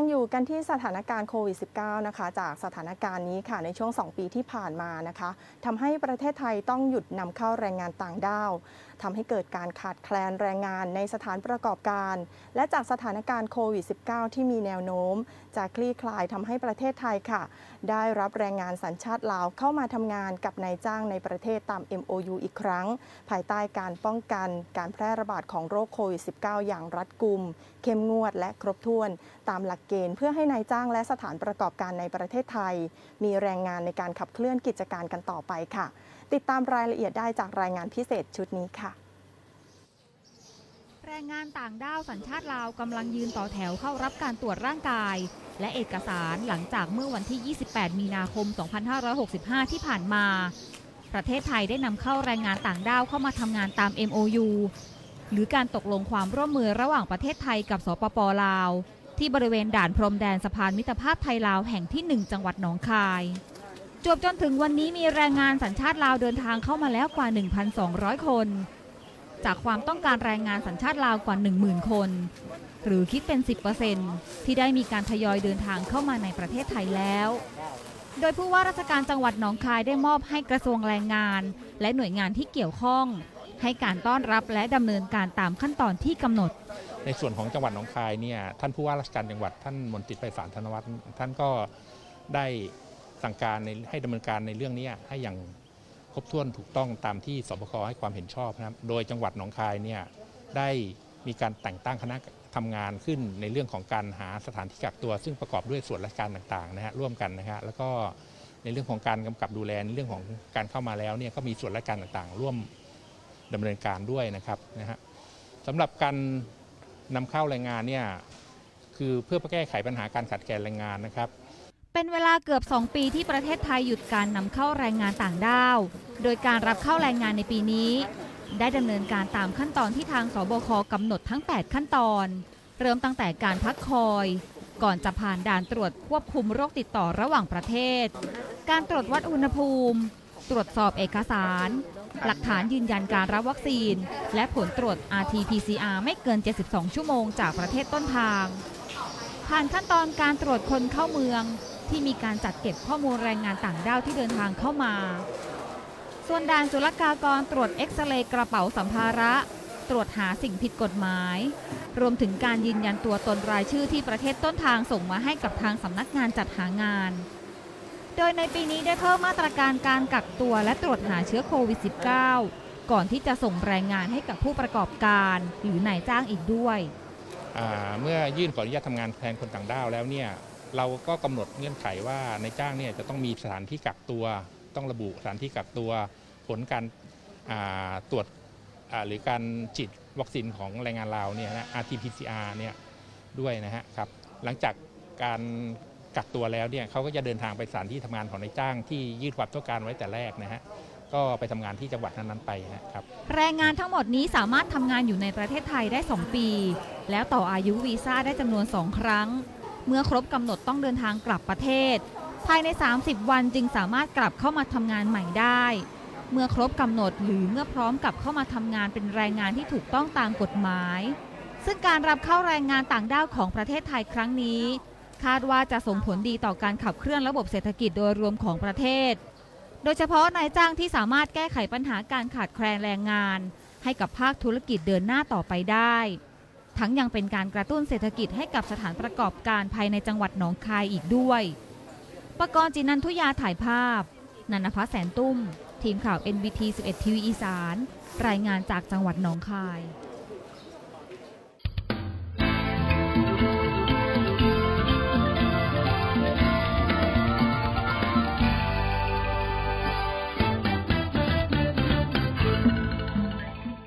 ยังอยู่กันที่สถานการณ์โควิด -19 นะคะ จากสถานการณ์นี้ค่ะในช่วง 2 ปีที่ผ่านมานะคะทำให้ประเทศไทยต้องหยุดนำเข้าแรงงานต่างด้าวทำให้เกิดการขาดแคลนแรงงานในสถานประกอบการ และจากสถานการณ์โควิด -19 ที่มีแนวโน้ม จะคลี่คลายทำให้ประเทศไทยค่ะ ได้รับแรงงานสัญชาติลาวเข้ามาทำงานกับนายจ้างในประเทศตาม MOU อีกครั้ง ภายใต้การป้องกันการแพร่ระบาดของโรคโควิด -19 อย่างรัดกุม เข้มงวดและครบถ้วนตามหลักเกณฑ์ เพื่อให้นายจ้างและสถานประกอบการในประเทศไทย มีแรงงานในการขับเคลื่อนกิจการกันต่อไปค่ะ ติดตามรายละเอียดได้จากรายงานพิเศษชุดนี้ค่ะแรงงานต่างด้าวสัญชาติลาวกำลังยืนต่อแถวเข้ารับการตรวจร่างกาย และเอกสารหลังจากเมื่อวันที่ 28 มีนาคม 2565 ที่ผ่านมา ประเทศไทยได้นำเข้าแรงงานต่างด้าวเข้ามาทำงานตาม MOU หรือการตกลงความร่วมมือระหว่างประเทศไทยกับสปปลาว ที่บริเวณด่านพรมแดนสะพานมิตรภาพไทยลาวแห่งที่ 1 จังหวัดหนองคาย จวบจนถึงวันนี้มีแรงงานสัญชาติลาวเดินทางเข้ามาแล้วกว่า 1,200 คน จากความต้องการแรงงานสัญชาติลาวกว่า 10,000 คน หรือคิดเป็น 10%ที่ได้มีการทยอยเดินทางเข้ามาในประเทศไทยแล้วโดยผู้ว่าราชการจังหวัดหนองคายได้มอบให้กระทรวงแรงงาน และหน่วยงานที่เกี่ยวข้อง ให้การต้อนรับและดำเนินการตามขั้นตอนที่กำหนด ในส่วนของจังหวัดหนองคายเนี่ยท่านผู้ว่าราชการจังหวัดท่านมนตรีไพศาลธนวัฒน์ท่านก็ได้สั่งการในให้ดำเนินการในเรื่องนี้ให้อย่างครบถ้วนถูกต้องตามที่สบคให้ความเห็นชอบนะครับ โดยจังหวัดหนองคายเนี่ยได้มีการแต่งตั้งคณะทำงานขึ้นในเรื่องของการหาสถานที่กักตัว ซึ่งประกอบด้วยส่วนราชการต่างๆนะฮะร่วมกันนะฮะแล้วก็ในเรื่องของการกำกับดูแลในเรื่องของการเข้ามาแล้วเนี่ยก็มีส่วนราชการต่างๆ ร่วมดำเนินการด้วยนะครับนะฮะสำหรับการ นำเข้าแรงงานเนี่ยคือเพื่อแก้ไขปัญหาการขาดแคลนแรงงานนะครับ เป็นเวลาเกือบ 2 ปีที่ประเทศไทยหยุดการนำเข้าแรงงานต่างด้าว โดยการรับเข้าแรงงานในปีนี้ ได้ดำเนินการตามขั้นตอนที่ทางสบคกำหนดทั้ง 8 ขั้นตอน เริ่มตั้งแต่การพักคอย ก่อนจะผ่านด่านตรวจควบคุมโรคติดต่อระหว่างประเทศ การตรวจวัดอุณหภูมิ ตรวจสอบเอกสาร หลักฐานยืนยันการรับวัคซีน และผลตรวจ RT-PCR ไม่เกิน 72 ชั่วโมงจากประเทศต้นทาง ผ่านขั้นตอนการตรวจคนเข้าเมือง ที่มีการจัดเก็บข้อมูลแรงงานต่างด้าวที่เดินทางเข้ามา ส่วนด่านศุลกากรตรวจเอ็กซเรย์กระเป๋าสัมภาระ ตรวจหาสิ่งผิดกฎหมาย รวมถึงการยืนยันตัวตนรายชื่อที่ประเทศต้นทางส่งมาให้กับทางสำนักงานจัดหางาน โดยในปีนี้ได้เพิ่มมาตรการการกักตัวและตรวจหาเชื้อโควิด -19 ก่อนที่จะส่งแรงงานให้กับผู้ประกอบการหรือนายจ้างอีกด้วย เมื่อยื่นขออนุญาตทำงานแทนคนต่างด้าวแล้วเนี่ยเราก็กำหนดเงื่อนไขว่าในายจ้างเนี่ยจะต้องมีสถานที่กักตัว ต้องระบุสถานที่กักตัวผลการาตรวจหรือการฉีดวัคซีนของแรงงานลาวเนี่ยนะ RT-PCR เนี่ยด้วยนะฮะครับหลังจากการ กักตัวแล้วเนี่ยเขาก็จะเดินทางไปสถานที่ทำงานของนายจ้างที่ยื่นความต้องการไว้แต่แรกนะฮะก็ไปทำงานที่จังหวัดนั้นๆไปนะครับแรงงานทั้งหมดนี้สามารถทำงานอยู่ในประเทศไทยได้ 2 ปี แล้วต่ออายุวีซ่าได้จำนวน 2 ครั้ง เมื่อครบกำหนดต้องเดินทางกลับประเทศ ภายใน 30 วันจึงสามารถกลับเข้ามาทำงานใหม่ได้ เมื่อครบกำหนดหรือเมื่อพร้อมกลับเข้ามาทำงานเป็นแรงงานที่ถูกต้องตามกฎหมาย ซึ่งการรับเข้าแรงงานต่างด้าวของประเทศไทยครั้งนี้ คาดว่าจะส่งผลดีต่อการขับเคลื่อนระบบเศรษฐกิจโดยรวมของประเทศ โดยเฉพาะนายจ้างที่สามารถแก้ไขปัญหาการขาดแคลนแรงงาน ให้กับภาคธุรกิจเดินหน้าต่อไปได้ ทั้งยังเป็นการกระตุ้นเศรษฐกิจให้กับสถานประกอบการภายในจังหวัดหนองคายอีกด้วย ประกรณ์จินันทุยาถ่ายภาพ นันทพัฒน์แสนตุ้ม ทีมข่าว NBT 11 ทีวีอีสาน รายงานจากจังหวัดหนองคาย